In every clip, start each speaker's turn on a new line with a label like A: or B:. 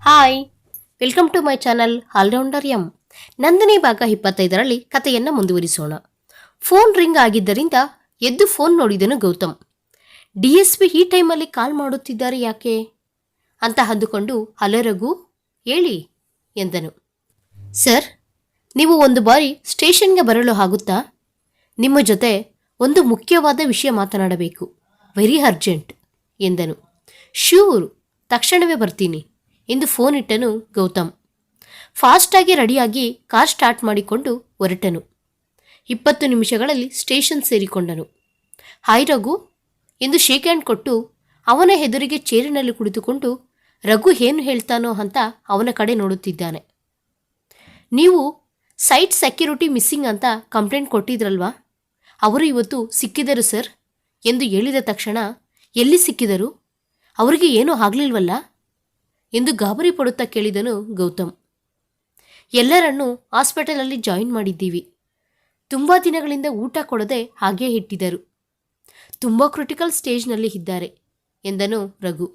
A: Hi, welcome to my channel allrounder M. Nandini ಭಾಗ ಇಪ್ಪತ್ತೈದರಲ್ಲಿ ಕಥೆಯನ್ನು ಮುಂದುವರಿಸೋಣ. ಫೋನ್ ರಿಂಗ್ ಆಗಿದ್ದರಿಂದ ಎದ್ದು ಫೋನ್ ನೋಡಿದನು ಗೌತಮ್. ಡಿ ಎಸ್ ಪಿ ಈ ಟೈಮಲ್ಲಿ ಕಾಲ್ ಮಾಡುತ್ತಿದ್ದಾರೆ ಯಾಕೆ? ಅಂತ ಅಂದುಕೊಂಡು, ಹಲೋ ರಘು, ಹೇಳಿ, ಎಂದನು. ಸರ್, ನೀವು ಒಂದು ಬಾರಿ ಸ್ಟೇಷನ್ಗೆ ಬರಲು ಆಗುತ್ತಾ? ನಿಮ್ಮ ಜೊತೆ ಒಂದು ಮುಖ್ಯವಾದ ವಿಷಯ ಮಾತನಾಡಬೇಕು. ವೆರಿ ಅರ್ಜೆಂಟ್, ಎಂದನು. ಶ್ಯೂರ್, ತಕ್ಷಣವೇ ಬರ್ತೀನಿ. ಎಂದು ಫೋನ್ ಇಟ್ಟನು ಗೌತಮ್. ಫಾಸ್ಟಾಗಿ ರೆಡಿಯಾಗಿ ಕಾರ್ ಸ್ಟಾರ್ಟ್ ಮಾಡಿಕೊಂಡು ಹೊರಟನು. ಇಪ್ಪತ್ತು ನಿಮಿಷಗಳಲ್ಲಿ ಸ್ಟೇಷನ್ ಸೇರಿಕೊಂಡನು. ಹಾಯ್ ರಘು, ಎಂದು ಶೇಕ್ ಹ್ಯಾಂಡ್ ಕೊಟ್ಟು ಅವನ ಎದುರಿಗೆ ಚೇರಿನಲ್ಲಿ ಕುಳಿತುಕೊಂಡು, ರಘು ಏನು ಹೇಳ್ತಾನೋ ಅಂತ ಅವನ ಕಡೆ ನೋಡುತ್ತಿದ್ದಾನೆ. ನೀವು ಸೈಟ್ ಸೆಕ್ಯೂರಿಟಿ ಮಿಸ್ಸಿಂಗ್ ಅಂತ ಕಂಪ್ಲೇಂಟ್ ಕೊಟ್ಟಿದ್ರಲ್ವಾ? ಅವರು ಇವತ್ತು ಸಿಕ್ಕಿದರು ಸರ್? ಎಂದು ಹೇಳಿದ ತಕ್ಷಣ, ಎಲ್ಲಿ ಸಿಕ್ಕಿದರು? ಅವರಿಗೆ ಏನೂ ಆಗಲಿಲ್ವಲ್ಲ? ಎಂದು ಗಾಬರಿ ಪಡುತ್ತಾ ಕೇಳಿದನು ಗೌತಮ್. ಎಲ್ಲರನ್ನೂ ಹಾಸ್ಪಿಟಲಲ್ಲಿ ಜಾಯಿನ್ ಮಾಡಿದ್ದೀವಿ. ತುಂಬ ದಿನಗಳಿಂದ ಊಟ ಕೊಡದೆ ಹಾಗೇ ಇಟ್ಟಿದ್ದರು. ತುಂಬ ಕ್ರಿಟಿಕಲ್ ಸ್ಟೇಜ್ನಲ್ಲಿ ಇದ್ದಾರೆ, ಎಂದನು ರಘು.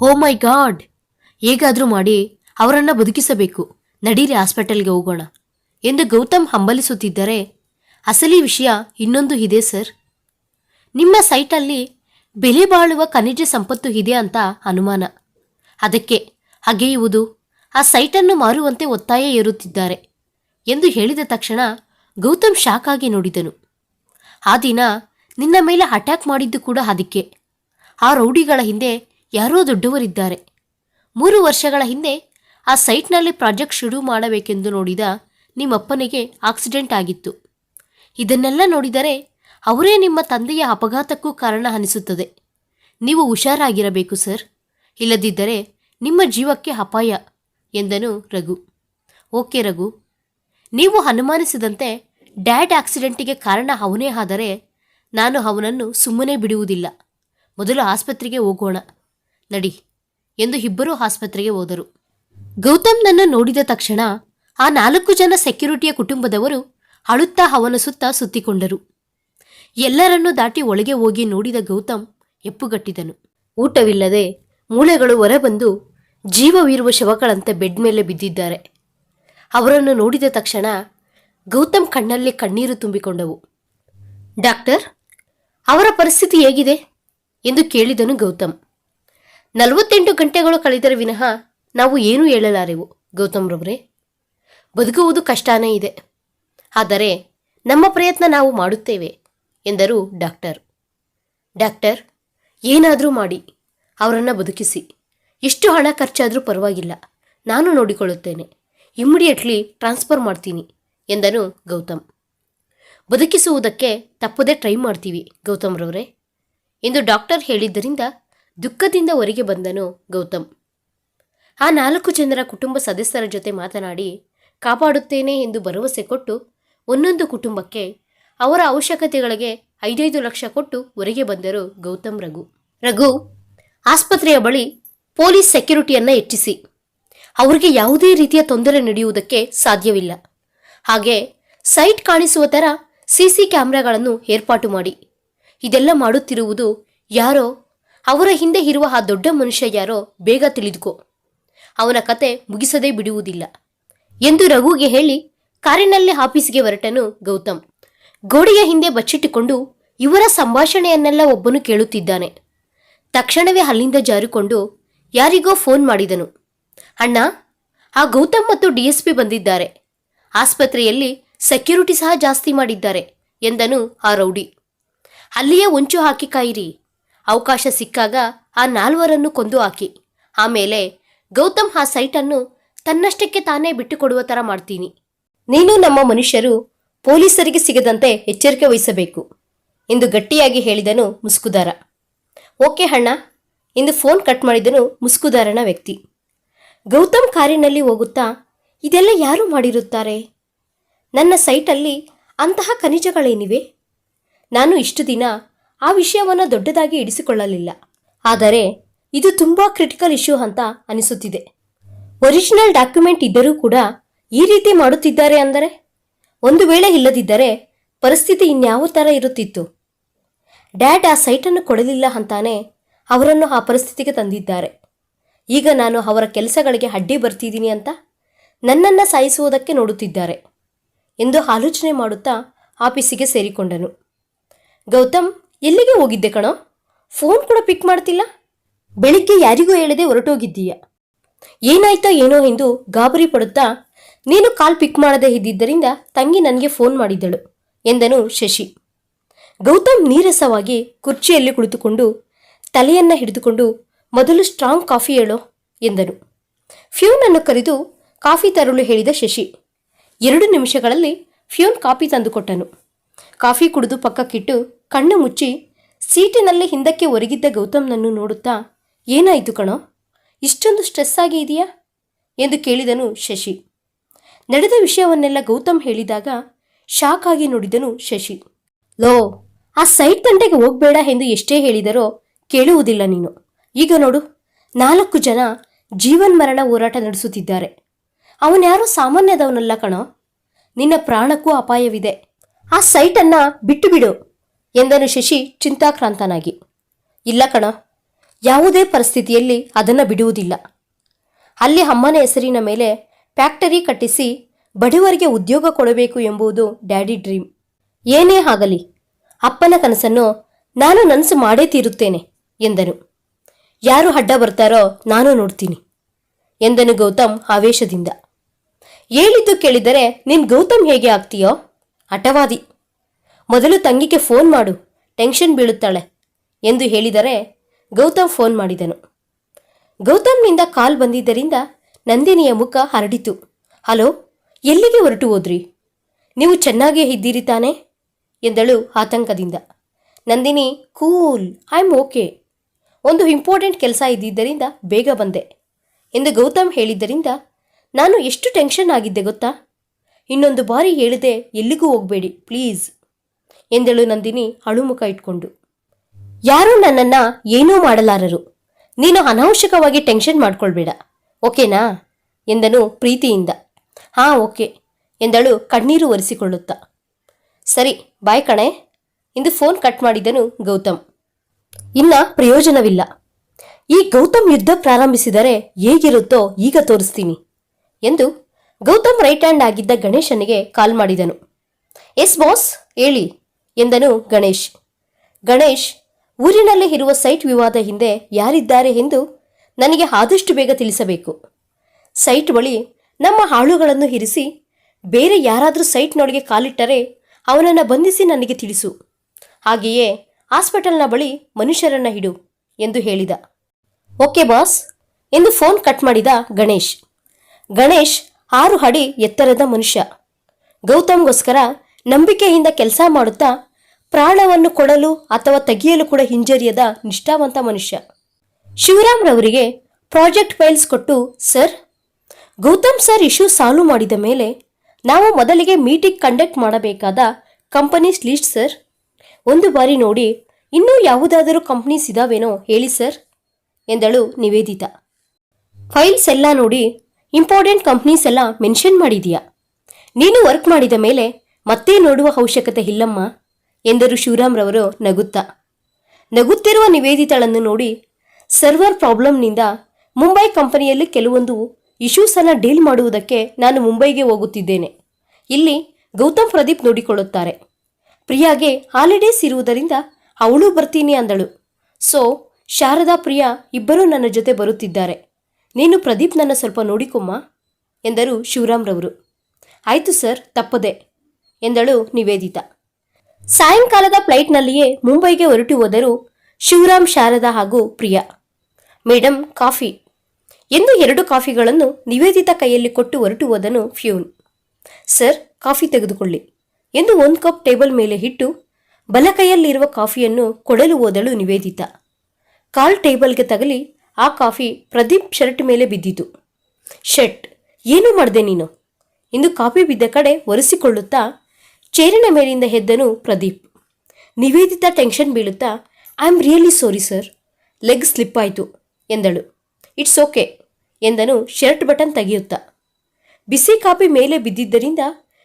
A: ಓ ಮೈ ಗಾಡ್! ಹೇಗಾದರೂ ಮಾಡಿ ಅವರನ್ನು ಬದುಕಿಸಬೇಕು. ನಡೀರಿ ಹಾಸ್ಪಿಟಲ್ಗೆ ಹೋಗೋಣ, ಎಂದು ಗೌತಮ್ ಹಂಬಲಿಸುತ್ತಿದ್ದರೆ, ಅಸಲಿ ವಿಷಯ ಇನ್ನೊಂದು ಇದೆ ಸರ್. ನಿಮ್ಮ ಸೈಟಲ್ಲಿ ಬೆಲೆ ಬಾಳುವ ಖನಿಜ ಸಂಪತ್ತು ಇದೆ ಅಂತ ಅನುಮಾನ. ಅದಕ್ಕೆ ಅಗೆಯುವುದು ಆ ಸೈಟನ್ನು ಮಾರುವಂತೆ ಒತ್ತಾಯ ಏರುತ್ತಿದ್ದಾರೆ ಎಂದು ಹೇಳಿದ ತಕ್ಷಣ ಗೌತಮ್ ಶಾಕಾಗಿ ನೋಡಿದನು. ಆ ದಿನ ನಿನ್ನ ಮೇಲೆ ಅಟ್ಯಾಕ್ ಮಾಡಿದ್ದು ಕೂಡ ಅದಕ್ಕೆ. ಆ ರೌಡಿಗಳ ಹಿಂದೆ ಯಾರೋ ದೊಡ್ಡವರಿದ್ದಾರೆ. ಮೂರು ವರ್ಷಗಳ ಹಿಂದೆ ಆ ಸೈಟ್ನಲ್ಲಿ ಪ್ರಾಜೆಕ್ಟ್ ಶುರು ಮಾಡಬೇಕೆಂದು ನೋಡಿದ ನಿಮ್ಮಪ್ಪನಿಗೆ ಆಕ್ಸಿಡೆಂಟ್ ಆಗಿತ್ತು. ಇದನ್ನೆಲ್ಲ ನೋಡಿದರೆ ಅವರೇ ನಿಮ್ಮ ತಂದೆಯ ಅಪಘಾತಕ್ಕೂ ಕಾರಣ ಅನಿಸುತ್ತದೆ ನೀವು ಹುಷಾರಾಗಿರಬೇಕು ಸರ್. ಇಲ್ಲದಿದ್ದರೆ ನಿಮ್ಮ ಜೀವಕ್ಕೆ ಅಪಾಯ, ಎಂದನು ರಘು. ಓಕೆ ರಘು. ನೀವು ಅನುಮಾನಿಸಿದಂತೆ ಡ್ಯಾಡ್ ಆಕ್ಸಿಡೆಂಟಿಗೆ ಕಾರಣ ಅವನೇ ಆದರೆ ನಾನು ಅವನನ್ನು ಸುಮ್ಮನೆ ಬಿಡುವುದಿಲ್ಲ. ಮೊದಲು ಆಸ್ಪತ್ರೆಗೆ ಹೋಗೋಣ. ನಡಿ, ಎಂದು ಇಬ್ಬರೂ ಆಸ್ಪತ್ರೆಗೆ ಹೋದರು. ಗೌತಮ್ನನ್ನು ನೋಡಿದ ತಕ್ಷಣ ಆ ನಾಲ್ಕು ಜನ ಸೆಕ್ಯುರಿಟಿಯ ಕುಟುಂಬದವರು ಅಳುತ್ತಾ ಅವನ ಸುತ್ತ ಸುತ್ತಿಕೊಂಡರು. ಎಲ್ಲರನ್ನೂ ದಾಟಿ ಒಳಗೆ ಹೋಗಿ ನೋಡಿದ ಗೌತಮ್ ಎಪ್ಪುಗಟ್ಟಿದನು. ಊಟವಿಲ್ಲದೆ ಮೂಳೆಗಳು ಹೊರಬಂದು ಜೀವವಿರುವ ಶವಗಳಂತೆ ಬೆಡ್ ಮೇಲೆ ಬಿದ್ದಿದ್ದಾರೆ. ಅವರನ್ನು ನೋಡಿದ ತಕ್ಷಣ ಗೌತಮ್ ಕಣ್ಣಲ್ಲಿ ಕಣ್ಣೀರು ತುಂಬಿಕೊಂಡವು. ಡಾಕ್ಟರ್, ಅವರ ಪರಿಸ್ಥಿತಿ ಹೇಗಿದೆ ಎಂದು ಕೇಳಿದನು ಗೌತಮ್. ನಲವತ್ತೆಂಟು ಗಂಟೆಗಳು ಕಳೆದರೆ ವಿನಃ ನಾವು ಏನೂ ಹೇಳಲಾರೆವು ಗೌತಮ್ರವರೇ? ಬದುಕುವುದು ಕಷ್ಟನೇ ಇದೆ. ಆದರೆ ನಮ್ಮ ಪ್ರಯತ್ನ ನಾವು ಮಾಡುತ್ತೇವೆ ಎಂದರು ಡಾಕ್ಟರ್. ಡಾಕ್ಟರ್, ಏನಾದರೂ ಮಾಡಿ. ಅವರನ್ನು ಬದುಕಿಸಿ. ಎಷ್ಟು ಹಣ ಖರ್ಚಾದರೂ ಪರವಾಗಿಲ್ಲ. ನಾನು ನೋಡಿಕೊಳ್ಳುತ್ತೇನೆ. ಇಮ್ಮಿಡಿಯೇಟ್ಲಿ ಟ್ರಾನ್ಸ್ಫರ್ ಮಾಡ್ತೀನಿ, ಎಂದನು ಗೌತಮ್. ಬದುಕಿಸುವುದಕ್ಕೆ ತಪ್ಪದೇ ಟ್ರೈ ಮಾಡ್ತೀವಿ, ಗೌತಮ್ರವರೇ, ಎಂದು ಡಾಕ್ಟರ್ ಹೇಳಿದ್ದರಿಂದ ದುಃಖದಿಂದ ಹೊರಗೆ ಬಂದನು ಗೌತಮ್. ಆ ನಾಲ್ಕು ಜನರ ಕುಟುಂಬ ಸದಸ್ಯರ ಜೊತೆ ಮಾತನಾಡಿ, ಕಾಪಾಡುತ್ತೇನೆ ಎಂದು ಭರವಸೆ ಕೊಟ್ಟು ಒಂದೊಂದು ಕುಟುಂಬಕ್ಕೆ ಅವರ ಅವಶ್ಯಕತೆಗಳಿಗೆ ಐದೈದು ಲಕ್ಷ ಕೊಟ್ಟು ಹೊರಗೆ ಬಂದರು ಗೌತಮ್ ರಘು. ರಘು ಆಸ್ಪತ್ರೆಯ ಬಳಿ ಪೊಲೀಸ್ ಸೆಕ್ಯೂರಿಟಿಯನ್ನು ಹೆಚ್ಚಿಸಿ. ಅವರಿಗೆ ಯಾವುದೇ ರೀತಿಯ ತೊಂದರೆ ನಡೆಯುವುದಕ್ಕೆ ಸಾಧ್ಯವಿಲ್ಲ. ಹಾಗೆ ಸೈಟ್ ಕಾಣಿಸುವ ಥರ ಸಿಸಿ ಕ್ಯಾಮ್ರಾಗಳನ್ನು ಏರ್ಪಾಟು ಮಾಡಿ. ಇದೆಲ್ಲ ಮಾಡುತ್ತಿರುವುದು ಯಾರೋ, ಅವರ ಹಿಂದೆ ಇರುವ ಆ ದೊಡ್ಡ ಮನುಷ್ಯ ಯಾರೋ ಬೇಗ ತಿಳಿದುಕೋ. ಅವನ ಕತೆ ಮುಗಿಸದೇ ಬಿಡುವುದಿಲ್ಲ. ಎಂದು ರಘುಗೆ ಹೇಳಿ ಕಾರಿನಲ್ಲಿ ಆಫೀಸ್ಗೆ ಹೊರಟನು ಗೌತಮ್. ಗೋಡೆಯ ಹಿಂದೆ ಬಚ್ಚಿಟ್ಟುಕೊಂಡು ಇವರ ಸಂಭಾಷಣೆಯನ್ನೆಲ್ಲ ಒಬ್ಬನು ಕೇಳುತ್ತಿದ್ದಾನೆ. ತಕ್ಷಣವೇ ಅಲ್ಲಿಂದ ಜಾರಿಕೊಂಡು ಯಾರಿಗೋ ಫೋನ್ ಮಾಡಿದನು. ಅಣ್ಣ, ಆ ಗೌತಮ್ ಮತ್ತು ಡಿ ಎಸ್ ಪಿ ಬಂದಿದ್ದಾರೆ. ಆಸ್ಪತ್ರೆಯಲ್ಲಿ ಸೆಕ್ಯೂರಿಟಿ ಸಹ ಜಾಸ್ತಿ ಮಾಡಿದ್ದಾರೆ ಎಂದನು ಆ ರೌಡಿ. ಅಲ್ಲಿಯೇ ಒಂಚು ಹಾಕಿ ಕಾಯಿರಿ. ಅವಕಾಶ ಸಿಕ್ಕಾಗ ಆ ನಾಲ್ವರನ್ನು ಕೊಂದು ಹಾಕಿ. ಆಮೇಲೆ ಗೌತಮ್ ಆ ಸೈಟನ್ನು ತನ್ನಷ್ಟಕ್ಕೆ ತಾನೇ ಬಿಟ್ಟುಕೊಡುವ ಥರ ಮಾಡ್ತೀನಿ. ನೀನು ನಮ್ಮ ಮನುಷ್ಯರು ಪೊಲೀಸರಿಗೆ ಸಿಗದಂತೆ ಎಚ್ಚರಿಕೆ ವಹಿಸಬೇಕು ಎಂದು ಗಟ್ಟಿಯಾಗಿ ಹೇಳಿದನು ಮುಸ್ಕುದಾರ. ಓಕೆ ಹಣ್ಣ ಎಂದು ಫೋನ್ ಕಟ್ ಮಾಡಿದನು ಮುಸ್ಕುದಾರನ ವ್ಯಕ್ತಿ. ಗೌತಮ್ ಕಾರಿನಲ್ಲಿ ಹೋಗುತ್ತಾ, ಇದೆಲ್ಲ ಯಾರು ಮಾಡಿರುತ್ತಾರೆ? ನನ್ನ ಸೈಟಲ್ಲಿ ಅಂತಹ ಖನಿಜಗಳೇನಿವೆ? ನಾನು ಇಷ್ಟು ದಿನ ಆ ವಿಷಯವನ್ನು ದೊಡ್ಡದಾಗಿ ಇಡಿಸಿಕೊಳ್ಳಲಿಲ್ಲ ಆದರೆ ಇದು ತುಂಬ ಕ್ರಿಟಿಕಲ್ ಇಶ್ಯೂ ಅಂತ ಅನಿಸುತ್ತಿದೆ. ಒರಿಜಿನಲ್ ಡಾಕ್ಯುಮೆಂಟ್ ಇದ್ದರೂ ಕೂಡ ಈ ರೀತಿ ಮಾಡುತ್ತಿದ್ದಾರೆ ಅಂದರೆ, ಒಂದು ವೇಳೆ ಇಲ್ಲದಿದ್ದರೆ ಪರಿಸ್ಥಿತಿ ಇನ್ಯಾವ ಥರ ಇರುತ್ತಿತ್ತು? ಡ್ಯಾಡ್ ಆ ಸೈಟನ್ನು ಕೊಡಲಿಲ್ಲ ಅಂತಾನೆ ಅವರನ್ನು ಆ ಪರಿಸ್ಥಿತಿಗೆ ತಂದಿದ್ದಾರೆ. ಈಗ ನಾನು ಅವರ ಕೆಲಸಗಳಿಗೆ ಅಡ್ಡಿ ಬರ್ತಿದ್ದೀನಿ ಅಂತ ನನ್ನನ್ನು ಸಾಯಿಸುವುದಕ್ಕೆ ನೋಡುತ್ತಿದ್ದಾರೆ ಎಂದು ಆಲೋಚನೆ ಮಾಡುತ್ತಾ ಆಫೀಸಿಗೆ ಸೇರಿಕೊಂಡನು. ಗೌತಮ್, ಎಲ್ಲಿಗೆ ಹೋಗಿದ್ದೆ ಕಣೋ? ಫೋನ್ ಕೂಡ ಪಿಕ್ ಮಾಡ್ತಿಲ್ಲ? ಬೆಳಿಗ್ಗೆ ಯಾರಿಗೂ ಹೇಳದೆ ಹೊರಟೋಗಿದ್ದೀಯ? ಏನಾಯ್ತೋ ಏನೋ ಎಂದು ಗಾಬರಿ ಪಡುತ್ತಾ, ನೀನು ಕಾಲ್ ಪಿಕ್ ಮಾಡದೇ ಇದ್ದಿದ್ದರಿಂದ ತಂಗಿ ನನಗೆ ಫೋನ್ ಮಾಡಿದ್ದಳು ಎಂದನು ಶಶಿ. ಗೌತಮ್ ನೀರಸವಾಗಿ ಕುರ್ಚಿಯಲ್ಲಿ ಕುಳಿತುಕೊಂಡು ತಲೆಯನ್ನ ಹಿಡಿದುಕೊಂಡು, ಮೊದಲು ಸ್ಟ್ರಾಂಗ್ ಕಾಫಿ ಹೇಳೋ, ಎಂದನು. ಫ್ಯೂನನ್ನು ಕರೆದು ಕಾಫಿ ತರಲು ಹೇಳಿದ ಶಶಿ. ಎರಡು ನಿಮಿಷಗಳಲ್ಲಿ ಫ್ಯೂನ್ ಕಾಫಿ ತಂದುಕೊಟ್ಟನು ಕಾಫಿ ಕುಡಿದು ಪಕ್ಕಕ್ಕಿಟ್ಟು ಕಣ್ಣು ಮುಚ್ಚಿ ಸೀಟಿನಲ್ಲಿ ಹಿಂದಕ್ಕೆ ಒರಗಿದ್ದ ಗೌತಮ್ನನ್ನು ನೋಡುತ್ತಾ, ಏನಾಯಿತು ಕಣೋ? ಇಷ್ಟೊಂದು ಸ್ಟ್ರೆಸ್ ಆಗಿ ಇದೆಯಾ? ಎಂದು ಕೇಳಿದನು ಶಶಿ. ನಡೆದ ವಿಷಯವನ್ನೆಲ್ಲ ಗೌತಮ್ ಹೇಳಿದಾಗ ಶಾಕ್ ಆಗಿ ನೋಡಿದನು ಶಶಿ. ಲೋ ಆ ಸೈಟ್ ತಂಟೆಗೆ ಹೋಗ್ಬೇಡ ಎಂದು ಎಷ್ಟೇ ಹೇಳಿದರೋ ಕೇಳುವುದಿಲ್ಲ ನೀನು. ಈಗ ನೋಡು, ನಾಲ್ಕು ಜನ ಜೀವನ್ ಮರಣ ಹೋರಾಟ ನಡೆಸುತ್ತಿದ್ದಾರೆ. ಅವನ್ಯಾರೋ ಸಾಮಾನ್ಯದವನಲ್ಲ ಕಣೋ. ನಿನ್ನ ಪ್ರಾಣಕ್ಕೂ ಅಪಾಯವಿದೆ. ಆ ಸೈಟನ್ನ ಬಿಟ್ಟು ಬಿಡು ಎಂದನು ಶಶಿ ಚಿಂತಾಕ್ರಾಂತನಾಗಿ. ಇಲ್ಲ ಕಣ, ಯಾವುದೇ ಪರಿಸ್ಥಿತಿಯಲ್ಲಿ ಅದನ್ನು ಬಿಡುವುದಿಲ್ಲ. ಅಲ್ಲಿ ಅಮ್ಮನ ಹೆಸರಿನ ಮೇಲೆ ಫ್ಯಾಕ್ಟರಿ ಕಟ್ಟಿಸಿ ಬಡವರಿಗೆ ಉದ್ಯೋಗ ಕೊಡಬೇಕು ಎಂಬುದು ಡ್ಯಾಡಿ ಡ್ರೀಮ್. ಏನೇ ಆಗಲಿ ಅಪ್ಪನ ಕನಸನ್ನು ನಾನು ನನಸು ಮಾಡೇ ತೀರುತ್ತೇನೆ, ಎಂದನು. ಯಾರು ಅಡ್ಡ ಬರ್ತಾರೋ ನಾನು ನೋಡ್ತೀನಿ, ಎಂದನು ಗೌತಮ್ ಆವೇಶದಿಂದ. ಹೇಳಿದ್ದು ಕೇಳಿದರೆ, ನಿನ್ ಗೌತಮ್ ಹೇಗೆ ಆಗ್ತೀಯೋ? ಹಠವಾದಿ. ಮೊದಲು ತಂಗಿಗೆ ಫೋನ್ ಮಾಡು, ಟೆನ್ಷನ್ ಬೀಳುತ್ತಾಳೆ, ಎಂದು ಹೇಳಿದರೆ ಗೌತಮ್ ಫೋನ್ ಮಾಡಿದನು. ಗೌತಮ್ನಿಂದ ಕಾಲ್ ಬಂದಿದ್ದರಿಂದ ನಂದಿನಿಯ ಮುಖ ಹರಡಿತು. ಹಲೋ, ಎಲ್ಲಿಗೆ ಹೊರಟು ಹೋದ್ರಿ? ನೀವು ಚೆನ್ನಾಗಿ ಇದ್ದೀರಿ ತಾನೇ? ಎಂದಳು ಆತಂಕದಿಂದ. Nandini cool I am okay ಒಂದು ಇಂಪಾರ್ಟೆಂಟ್ ಕೆಲಸ ಇದ್ದಿದ್ದರಿಂದ ಬೇಗ ಬಂದೆ ಎಂದು ಗೌತಮ್ ಹೇಳಿದ್ದರಿಂದ ನಾನು ಎಷ್ಟು ಟೆನ್ಷನ್ ಆಗಿದ್ದೆ ಗೊತ್ತಾ? ಇನ್ನೊಂದು ಬಾರಿ ಹೇಳಿದೆ ಎಲ್ಲಿಗೂ ಹೋಗಬೇಡಿ ಪ್ಲೀಸ್ ಎಂದಳು ನಂದಿನಿ ಅಳುಮುಖ ಇಟ್ಕೊಂಡು. ಯಾರೂ ನನ್ನನ್ನು ಏನೂ ಮಾಡಲಾರರು. ನೀನು ಅನಾವಶ್ಯಕವಾಗಿ ಟೆನ್ಷನ್ ಮಾಡ್ಕೊಳ್ಬೇಡ ಓಕೆನಾ ಎಂದನು ಪ್ರೀತಿಯಿಂದ. ಹಾಂ ಓಕೆ ಎಂದಳು ಕಣ್ಣೀರು ಒರೆಸಿಕೊಳ್ಳುತ್ತಾ. ಸರಿ, ಬಾಯ್ ಕಣೆ. ಇಂದು ಫೋನ್ ಕಟ್ ಮಾಡಿದನು ಗೌತಮ್. ಇನ್ನ ಪ್ರಯೋಜನವಿಲ್ಲ. ಈ ಗೌತಮ್ ಯುದ್ಧ ಪ್ರಾರಂಭಿಸಿದರೆ ಹೇಗಿರುತ್ತೋ ಈಗ ತೋರಿಸ್ತೀನಿ ಎಂದು ಗೌತಮ್ ರೈಟ್ ಹ್ಯಾಂಡ್ ಆಗಿದ್ದ ಗಣೇಶನಿಗೆ ಕಾಲ್ ಮಾಡಿದನು. ಎಸ್ ಬಾಸ್, ಹೇಳಿ ಎಂದನು ಗಣೇಶ್. ಗಣೇಶ್, ಊರಿನಲ್ಲಿ ಇರುವ ಸೈಟ್ ವಿವಾದ ಹಿಂದೆ ಯಾರಿದ್ದಾರೆ ಎಂದು ನನಗೆ ಆದಷ್ಟು ಬೇಗ ತಿಳಿಸಬೇಕು. ಸೈಟ್ ಬಳಿ ನಮ್ಮ ಹಾಳುಗಳನ್ನು ಇರಿಸಿ ಬೇರೆ ಯಾರಾದರೂ ಸೈಟ್ನೊಳಗೆ ಕಾಲಿಟ್ಟರೆ ಅವನನ್ನು ಬಂಧಿಸಿ ನನಗೆ ತಿಳಿಸು. ಹಾಗೆಯೇ ಹಾಸ್ಪಿಟಲ್ನ ಬಳಿ ಮನುಷ್ಯರನ್ನ ಹಿಡು ಎಂದು ಹೇಳಿದ. Okay boss. ಎಂದು ಫೋನ್ ಕಟ್ ಮಾಡಿದ ಗಣೇಶ್. ಗಣೇಶ್ ಆರು ಅಡಿ ಎತ್ತರದ ಮನುಷ್ಯ. ಗೌತಮ್ಗೋಸ್ಕರ ನಂಬಿಕೆಯಿಂದ ಕೆಲಸ ಮಾಡುತ್ತಾ ಪ್ರಾಣವನ್ನು ಕೊಡಲು ಅಥವಾ ತೆಗೆಯಲು ಕೂಡ ಹಿಂಜರಿಯದ ನಿಷ್ಠಾವಂತ ಮನುಷ್ಯ. ಶಿವರಾಮ್ ರವರಿಗೆ ಪ್ರಾಜೆಕ್ಟ್ ಫೈಲ್ಸ್ ಕೊಟ್ಟು sir, Gautam sir issue solve ಮಾಡಿದ ಮೇಲೆ ನಾವು ಮೊದಲಿಗೆ ಮೀಟಿಂಗ್ ಕಂಡಕ್ಟ್ ಮಾಡಬೇಕಾದ ಕಂಪನೀಸ್ ಲಿಸ್ಟ್ ಸರ್ ಒಂದು ಬಾರಿ ನೋಡಿ, ಇನ್ನೂ ಯಾವುದಾದರೂ ಕಂಪ್ನೀಸ್ ಇದಾವೇನೋ ಹೇಳಿ ಸರ್ ಎಂದಳು ನಿವೇದಿತ. ಫೈಲ್ಸ್ ಎಲ್ಲ ನೋಡಿ ಇಂಪಾರ್ಟೆಂಟ್ ಕಂಪ್ನೀಸ್ ಎಲ್ಲ ಮೆನ್ಷನ್ ಮಾಡಿದೀಯಾ? ನೀನು ವರ್ಕ್ ಮಾಡಿದ ಮೇಲೆ ಮತ್ತೆ ನೋಡುವ ಅವಶ್ಯಕತೆ ಇಲ್ಲಮ್ಮ, ಎಂದರು ಶಿವರಾಮ್ರವರು ನಗುತ್ತಾ. ನಗುತ್ತಿರುವ ನಿವೇದಿತಳನ್ನು ನೋಡಿ ಸರ್ವರ್ ಪ್ರಾಬ್ಲಮ್ನಿಂದ ಮುಂಬೈ ಕಂಪನಿಯಲ್ಲಿ ಕೆಲವೊಂದು ಇಶ್ಯೂಸನ್ನು ಡೀಲ್ ಮಾಡುವುದಕ್ಕೆ ನಾನು ಮುಂಬೈಗೆ ಹೋಗುತ್ತಿದ್ದೇನೆ. ಇಲ್ಲಿ ಗೌತಮ್ ಪ್ರದೀಪ್ ನೋಡಿಕೊಳ್ಳುತ್ತಾರೆ. ಪ್ರಿಯಾಗೆ ಹಾಲಿಡೇಸ್ ಇರುವುದರಿಂದ ಅವಳು ಬರ್ತೀನಿ ಅಂದಳು. ಸೊ, ಶಾರದಾ, ಪ್ರಿಯಾ ಇಬ್ಬರೂ ನನ್ನ ಜೊತೆ ಬರುತ್ತಿದ್ದಾರೆ. ನೀನು ಪ್ರದೀಪ್ ನನ್ನ ಸ್ವಲ್ಪ ನೋಡಿಕೊಮ್ಮ ಎಂದರು ಶಿವರಾಮ್ರವರು. ಆಯಿತು ಸರ್, ತಪ್ಪದೆ ಎಂದಳು ನಿವೇದಿತಾ. ಸಾಯಂಕಾಲದ ಫ್ಲೈಟ್ನಲ್ಲಿಯೇ ಮುಂಬೈಗೆ ಹೊರಟು ಹೋದರು ಶಿವರಾಮ್, ಶಾರದಾ ಹಾಗೂ ಪ್ರಿಯಾ. Madam coffee. ಎಂದು ಎರಡು ಕಾಫಿಗಳನ್ನು ನಿವೇದಿತ ಕೈಯಲ್ಲಿ ಕೊಟ್ಟು ಹೊರಟು ಹೋದನು ಫ್ಯೂನ್. ಸರ್, ಕಾಫಿ ತೆಗೆದುಕೊಳ್ಳಿ ಎಂದು ಒಂದು ಕಪ್ ಟೇಬಲ್ ಮೇಲೆ ಇಟ್ಟು ಬಲ ಕೈಯಲ್ಲಿರುವ ಕಾಫಿಯನ್ನು ಕೊಡಲು ಹೋದಳು ನಿವೇದಿತ. ಕಾಲ್ ಟೇಬಲ್ಗೆ ತಗಲಿ ಆ ಕಾಫಿ ಪ್ರದೀಪ್ ಶರ್ಟ್ ಮೇಲೆ ಬಿದ್ದಿತು. ಶರ್ಟ್, ಏನು ಮಾಡಿದೆ ನೀನು? ಎಂದು ಕಾಫಿ ಬಿದ್ದ ಕಡೆ ಒರೆಸಿಕೊಳ್ಳುತ್ತಾ ಚೇರಿನ ಮೇಲಿಂದ ಹೆದ್ದನು Pradeep. Nivedita tension ಬೀಳುತ್ತಾ, I am really sorry sir, leg slip ಆಯಿತು ಎಂದಳು. ಇಟ್ಸ್ ಓಕೆ ಎಂದನು ಶರ್ಟ್ ಬಟನ್ ತೆಗೆಯುತ್ತಾ. ಬಿಸಿ ಕಾಫಿ ಮೇಲೆ ಬಿದ್ದಿದ್ದರಿಂದ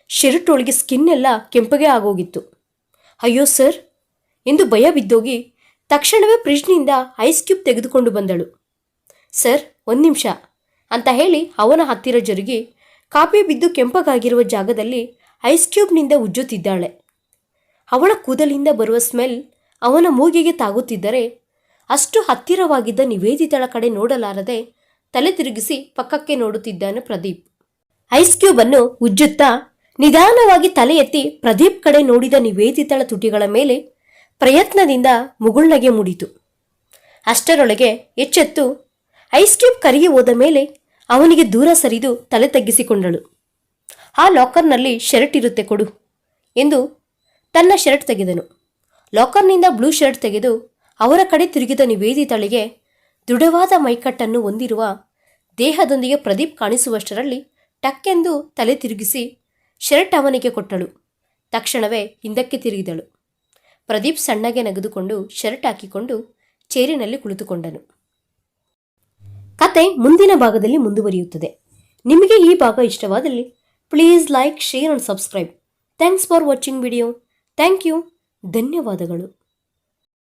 A: ಶರ್ಟ್ ಒಳಗೆ ಸ್ಕಿನ್ ಎಲ್ಲ ಕೆಂಪಗೆ ಆಗೋಗಿತ್ತು. ಅಯ್ಯೋ ಸರ್ ಎಂದು ಭಯ ಬಿದ್ದೋಗಿ ತಕ್ಷಣವೇ ಫ್ರಿಜ್ನಿಂದ ಐಸ್ ಕ್ಯೂಬ್ ತೆಗೆದುಕೊಂಡು ಬಂದಳು. ಸರ್, ಒಂದು ನಿಮಿಷ ಅಂತ ಹೇಳಿ ಅವನ ಹತ್ತಿರ ಜರುಗಿ ಕಾಪಿ ಬಿದ್ದು ಕೆಂಪಗಾಗಿರುವ ಜಾಗದಲ್ಲಿ ಐಸ್ ಕ್ಯೂಬ್ನಿಂದ ಉಜ್ಜುತ್ತಿದ್ದಾಳೆ. ಅವಳ ಕೂದಲಿಂದ ಬರುವ ಸ್ಮೆಲ್ ಅವನ ಮೂಗಿಗೆ ತಾಗುತ್ತಿದ್ದರೆ ಅಷ್ಟು ಹತ್ತಿರವಾಗಿದ್ದ ನಿವೇದಿತಳ ಕಡೆ ನೋಡಲಾರದೆ ತಲೆ ತಿರುಗಿಸಿ ಪಕ್ಕಕ್ಕೆ ನೋಡುತ್ತಿದ್ದಾನೆ ಪ್ರದೀಪ್. ಐಸ್ ಕ್ಯೂಬ್ ಅನ್ನು ಉಜ್ಜುತ್ತಾ ನಿಧಾನವಾಗಿ ತಲೆ ಎತ್ತಿ ಪ್ರದೀಪ್ ಕಡೆ ನೋಡಿದ ನಿವೇದಿತಳ ತುಟಿಗಳ ಮೇಲೆ ಪ್ರಯತ್ನದಿಂದ ಮುಗುಳ್ನಗೆ ಮೂಡಿತು. ಅಷ್ಟರೊಳಗೆ ಎಚ್ಚೆತ್ತು ಐಸ್ ಕ್ಯೂಬ್ ಕರಿಗೆ ಹೋದ ಮೇಲೆ ಅವನಿಗೆ ದೂರ ಸರಿದು ತಲೆ ತಗ್ಗಿಸಿಕೊಂಡಳು. ಆ ಲಾಕರ್ನಲ್ಲಿ ಶರ್ಟ್ ಇರುತ್ತೆ ಕೊಡು ಎಂದು ತನ್ನ ಶರ್ಟ್ ತೆಗೆದನು. ಲಾಕರ್ನಿಂದ ಬ್ಲೂ ಶರ್ಟ್ ತೆಗೆದು ಅವರ ಕಡೆ ತಿರುಗಿದ ನಿವೇದಿತಳಿಗೆ ದೃಢವಾದ ಮೈಕಟ್ಟನ್ನು ಹೊಂದಿರುವ ದೇಹದೊಂದಿಗೆ ಪ್ರದೀಪ್ ಕಾಣಿಸುವಷ್ಟರಲ್ಲಿ ಟಕ್ಕೆಂದು ತಲೆ ತಿರುಗಿಸಿ ಶರ್ಟ್ ಅವನಿಗೆ ಕೊಟ್ಟಳು. ತಕ್ಷಣವೇ ಹಿಂದಕ್ಕೆ ತಿರುಗಿದಳು. ಪ್ರದೀಪ್ ಸಣ್ಣಗೆ ನಗೆದುಕೊಂಡು ಶರ್ಟ್ ಹಾಕಿಕೊಂಡು ಚೇರಿನಲ್ಲಿ ಕುಳಿತುಕೊಂಡನು. ಕತೆ ಮುಂದಿನ ಭಾಗದಲ್ಲಿ ಮುಂದುವರಿಯುತ್ತದೆ. ನಿಮಗೆ ಈ ಭಾಗ ಇಷ್ಟವಾದಲ್ಲಿ please like, share and subscribe. Thanks for watching video. Thank you. ಧನ್ಯವಾದಗಳು.